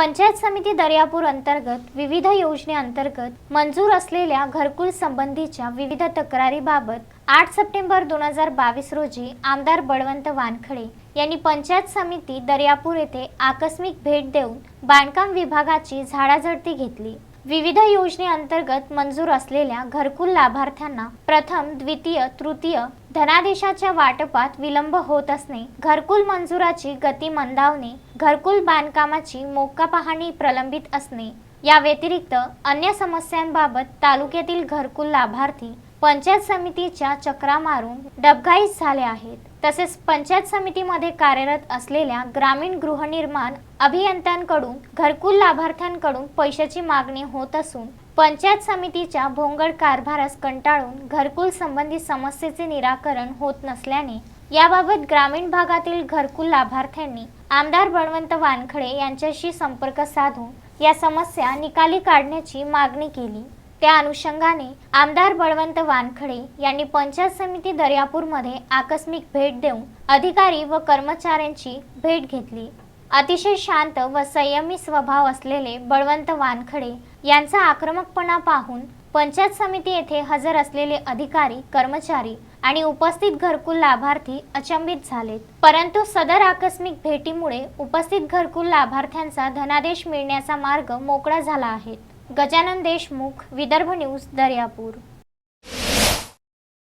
पंचायत समिती दर्यापूर अंतर्गत विविध योजनेअंतर्गत मंजूर असलेल्या घरकुल संबंधीच्या विविध तक्रारीबाबत आठ सप्टेंबर दोन हजार बावीस रोजी आमदार बळवंत वानखडे यांनी पंचायत समिती दर्यापूर येथे आकस्मिक भेट देऊन बांधकाम विभागाची झाडाझडती घेतली. विविध योजनेअंतर्गत मंजूर असलेल्या घरकुल लाभार्थ्यांना प्रथम द्वितीय तृतीय धनादेशाच्या वाटपात विलंब होत असणे घरकुल मंजुराची गती मंदावणे घरकुल बांधकामाची मोक्का पाहणी प्रलंबित असणे. या व्यतिरिक्त अन्य समस्यांबाबत तालुक्यातील घरकुल लाभार्थी पंचायत समितीच्या चक्रा मारून डबघाईत झाले आहेत. तसेच पंचायत समितीमध्ये कार्यरत असलेल्या ग्रामीण गृहनिर्माण अभियंत्यांकडून घरकुल लाभार्थ्यांकडून पैशाची मागणी होत असून पंचायत समितीच्या भोंगड कारभारास कंटाळून घरकुल संबंधी समस्येचे निराकरण होत नसल्याने याबाबत ग्रामीण भागातील घरकुल लाभार्थ्यांनी आमदार बळवंत वानखडे यांच्याशी संपर्क साधून या समस्या निकाली काढण्याची मागणी केली. त्या अनुषंगाने आमदार बळवंत वानखडे यांनी पंचायत समिती दर्यापूरमध्ये आकस्मिक भेट देऊन अधिकारी व कर्मचाऱ्यांची भेट घेतली. अतिशय शांत व संयमी स्वभाव असलेले बळवंत वानखडे यांचा आक्रमकपणा पाहून पंचायत समिती येथे हजर असलेले अधिकारी कर्मचारी आणि उपस्थित घरकुल लाभार्थी अचंबित झालेत. परंतु सदर आकस्मिक भेटीमुळे उपस्थित घरकुल लाभार्थ्यांचा धनादेश मिळण्याचा मार्ग मोकळा झाला आहे. ગજાનન દેશમુખ વિદર્ભ ન્યૂઝ દરિયાપુર.